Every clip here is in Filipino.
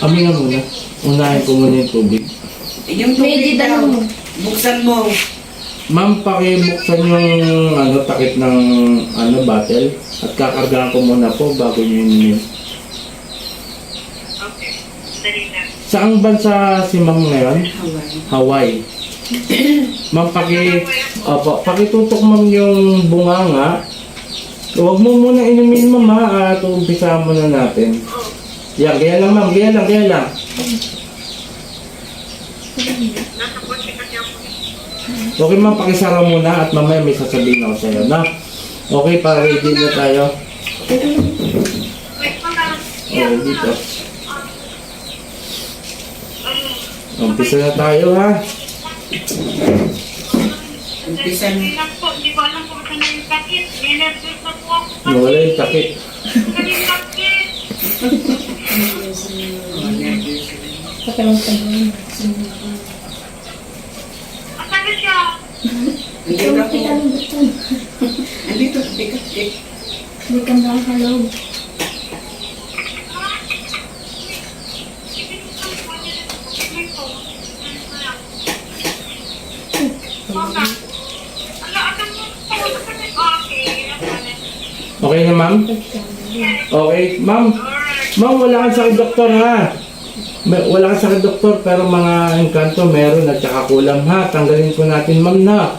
Kami nga muna. Unahin ko muna yung tubig. Yung tubig daw. Buksan mo. Ma'am, pakibuksan yung ano, takip ng ano, bottle. At kakargahan ko muna po bago nyo inumin. Okay. Dali lang. Saang bansa si ma'am ngayon? Hawaii. Hawaii. ma'am, paki, opo, pakitutok ma'am yung bunganga. Huwag mo muna inumin ma'am ha, at umpisa muna natin. Yan, gaya lang ma'am, gaya lang, gaya lang. Nasa kotse kasi ako. Okay ma'am, pakisara muna at mamaya may sasabihin ako sa'yo na. Okay, para ready na tayo. Oo, dito. Umpisa na tayo ha. Umpisa na. lang po. Hindi ko alam kung saan yung ako. Nawala yung takip. Andito buto. Andito. Tika. Hindi ka na halog. Okay na ma'am? Okay, ma'am. Ma'am, wala kang sakit doktor ha. May, wala kang sakit doktor pero mga engkanto meron at saka kulam ha. Tanggalin po natin ma'am na.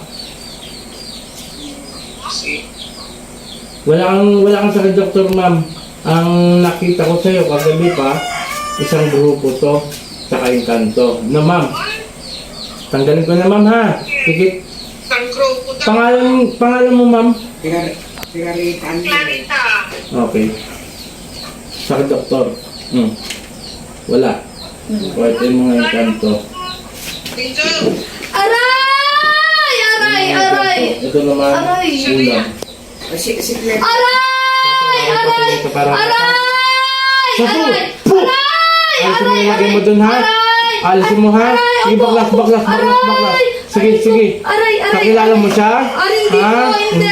Wala kang, wala kang sakit doktor ma'am. Ang nakita ko sa'yo kagabi pa, isang grupo to, saka engkanto. Na ma'am, tanggalin ko na ma'am ha. Sige, pangalan, pangalan mo ma'am? Tika. Tika rita. Yun? Clarita. Okay. Sakit doktor. Hmm. Wala. Nga yung kanto. Aray! Aray! Aray! Ito naman, Aray! ulam. Ah, Si, si Claire. Aray! Aray! Aray! Aray! Aray! Alisin mo Aray! yung lagay mo dun ha? Aray! Alisin mo ha? Aray! Sige, baklas, baklas, baklas, Aray! baklas. Sige, Aray sige. Aray! Aray! Kakilala mo siya? Aray, hindi ha? po, hindi.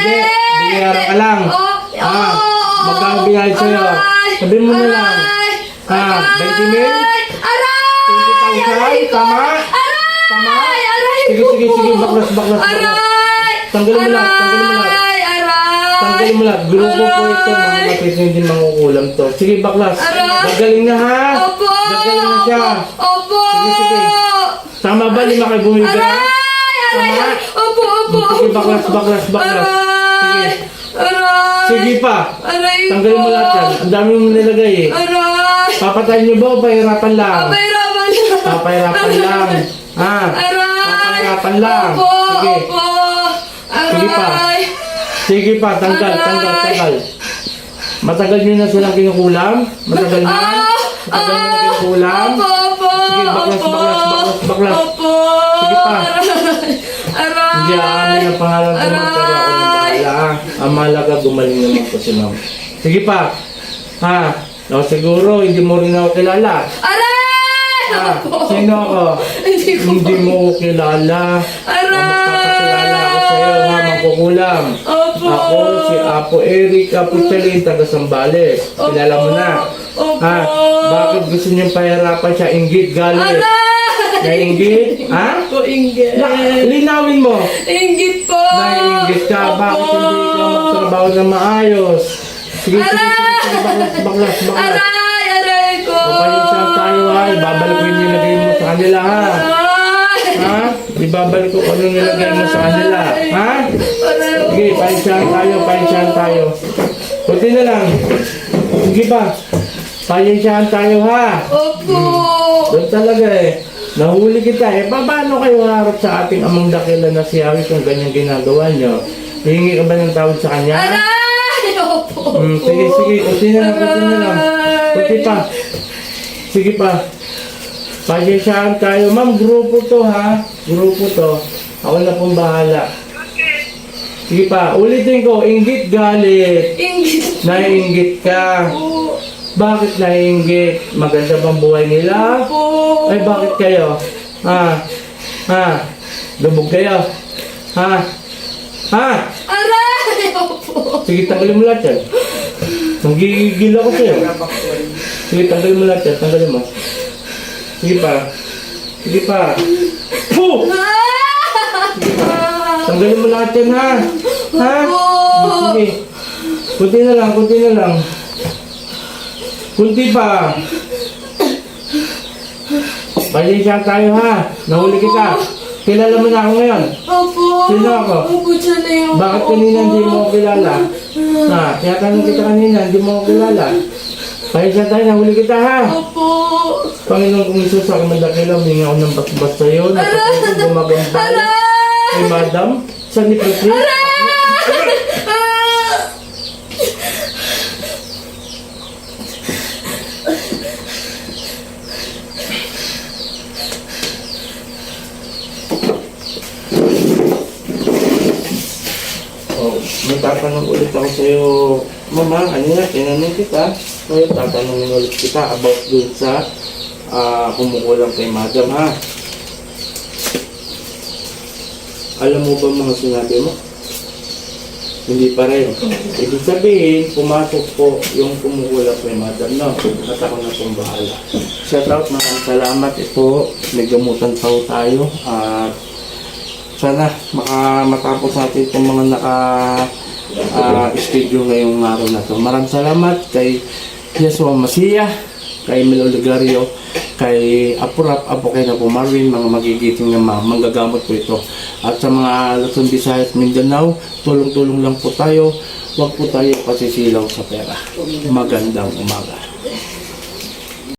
Binayaran ka lang. Oh, Ha? oh, Magkano binayad sa'yo? Aray! Sabihin mo na lang. Ha? 20 mil? Aray! Aray! 20,000? Aray ko! Tama? Aray! Tama? Sige, sige, sige. Baklas, baklas, baklas. Tanggalin mo lahat, tanggalin mo lahat. Aray! Aray! Tanggalin mo lahat. Grupo po ito. Mga kapit hindi mangukulam to. Sige, baklas. Aray! Gagaling na ha? Opo! Gagaling na siya. Opo! Sige, sige. Tama ba? Lima kayo bumiga? Aray! Aray! Tama? Opo! Opo! Sige, baklas, baklas, baklas. Aray! Aray! Sige pa. Aray Tanggalin mo lahat yan. Ang dami mong nilagay eh. Aray! Papatayin niyo ba o pahirapan lang? Pahirapan lang. Papahirapan lang. Ha? Aray! Papahirapan lang. Opo! Sige. Opo! Sige pa. Aray! Sige pa, tanggal, Aray! tanggal, tanggal. Matagal niyo na silang kinukulam? Matagal na? Ah! Matagal niyo na kinukulam? Opo! Opo! Sige, baklas, Opo! baklas, baklas, baklas. Opo! Sige pa. Aray! Aray! Hindi aamin ang pangalan ko Aray! bahala ha. Ang mahalaga, gumaling naman po si ma'am. Sige pa. Ha? O siguro, hindi mo rin ako kilala. Aray! Opo! Sino ako? Hindi ko Hindi mo ako kilala. Magpapakilala ako sa'yo ha, mangkukulam. Opo! Ako si Apo Eric Apo Chalin, taga Sambales. Kilala mo na. Opo! Ha? Bakit gusto niyong pahirapan siya? Inggit, galit. Aray! Nainggit? Ha? Po, inggit. Na, linawin mo. Inggit po! Naiinggit ka. Opo. Bakit hindi ka magtrabaho na maayos? Sige, sige, sige. sige. Baklas, baklas. Aray! Aray ko! O palinsan tayo ha. Ibabalik ko yung nilagay mo sa kanila ha. Aray! Ha? Ibabalik ko kung anong nilagay mo sa kanila. Ha? Aray! Sige, painsahan tayo, painsahan tayo. Kunti na lang. Sige pa. Painsahan tayo ha. Opo! Doon talaga eh. Nahuli kita eh. Pa- Paano kayo harap sa ating amang dakila na si Yahweh kung ganyan ginagawa nyo? Hihingi ka ba ng tawad sa kanya? Aray! Opo! Hmm, sige, sige. Kunti na lang, kunti na lang. Kunti pa. Sige pa. Painsahan tayo. Ma'am, grupo to ha. Grupo to. Ako na pong bahala. Sige pa, ulitin ko, inggit galit. Inggit Naiinggit ka. po! Bakit naiinggit? Maganda bang buhay nila? Po! Ay, bakit kayo? Ha? Ha? Lubog kayo? Ha? Ha? Aray! Opo! Sige, tanggalin mo lahat yan. Nanggigigil ako sa'yo. Sige, tanggalin mo lahat yan. Tanggalin mo. Sige pa. Sige pa. Puh! Sige pa. Tanggalin mo lahat yan, ha? Ha? Sige. Kunti na lang, kunti na lang. Kunti pa. Pasensya tayo, ha? Nahuli kita. Kilala mo na ako ngayon. Opo. Sino ako? Opo, siya na yun. Bakit kanina hindi mo ako kilala? Ha? Tinatanong kita kanina, hindi mo ako kilala. Pasensya tayo, nahuli kita, ha? Opo. Panginoon kong Isus, ako mandakilaw, humingi ako ng basbas sa'yo. Napatay ko gumagambal. Kay madam, saan ni Presi? Oh, may tatanong ulit ako sa'yo. Mama, nga, tinanong kita. Ngayon, tatanungin ulit kita about dun sa ah kumukulang kay madam, ha? Alam mo ba mga sinabi mo? Hindi pa rin. Ibig sabihin, pumasok po yung kumukulang kay madam, no? At ako na pong bahala. Shout out, maraming salamat. Ito, may gamutan pa tayo. At sana maka matapos natin itong mga naka ah, schedule ngayong araw na to. Maraming salamat kay Yesua Masiya, kay Melo Ligario, kay Apurap, Apo kay Napo Marvin, mga magigiting na mga manggagamot po ito. At sa mga Luzon, Visayas, Mindanao, tulong-tulong lang po tayo. Huwag po tayo pasisilaw sa pera. Magandang umaga.